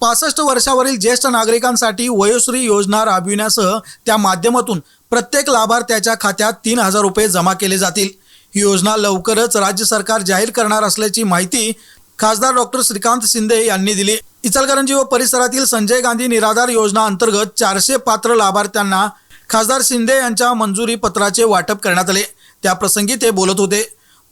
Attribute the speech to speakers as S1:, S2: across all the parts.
S1: पासष्ट वर्षावरील ज्येष्ठ नागरिकांसाठी वयोश्री योजना राबविण्यासह त्या माध्यमातून प्रत्येक लाभार्थ्याच्या खात्यात तीन हजार रुपये जमा केले जातील. ही योजना लवकरच राज्य सरकार जाहीर करणार असल्याची माहिती खासदार डॉक्टर श्रीकांत शिंदे यांनी दिली. इचलकरंजी व परिसरातील संजय गांधी निराधार योजना अंतर्गत चारशे पात्र लाभार्थ्यांना खासदार शिंदे यांच्या मंजुरी पत्राचे वाटप करण्यात आले. त्याप्रसंगी ते बोलत होते.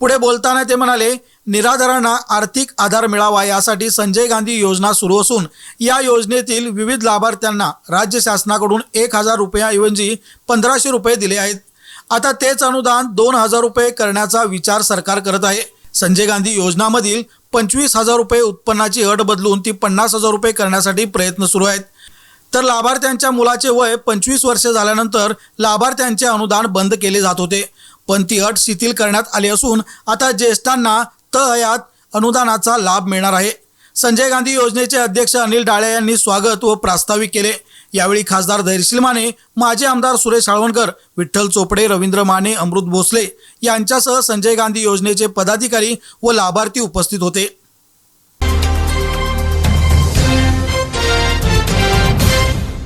S1: पुढे बोलताना ते म्हणाले निराधारांना आर्थिक आधार मिळावा यासाठी संजय गांधी योजना सुरू असून या योजनेतील विविध लाभार्थ्यांना राज्य शासनाकडून एक हजार रुपयाऐवजी पंधराशे रुपये दिले आहेत. आता तेच अनुदान दोन हजार रुपये करण्याचा विचार सरकार करत आहे. संजय गांधी योजनामधील पंचवीस हजार रुपये उत्पन्नाची अट बदलून ती पन्नास हजार रुपये करण्यासाठी प्रयत्न सुरू आहेत. तर लाभार्थ्यांच्या मुलाचे वय पंचवीस वर्ष झाल्यानंतर लाभार्थ्यांचे अनुदान बंद केले जात होते. पण ती अट शिथिल करण्यात आली असून आता ज्येष्ठांना तहयात अनुदानाचा लाभ मिळणार आहे. संजय गांधी योजनेचे अध्यक्ष अनिल डाळे यांनी स्वागत व प्रास्ताविक केले. यावेळी खासदार धैर्यशील माने माजी आमदार सुरेश साळवणकर विठ्ठल चोपडे रवींद्र माने अमृत भोसले यांच्यासह संजय गांधी योजनेचे पदाधिकारी व लाभार्थी उपस्थित होते.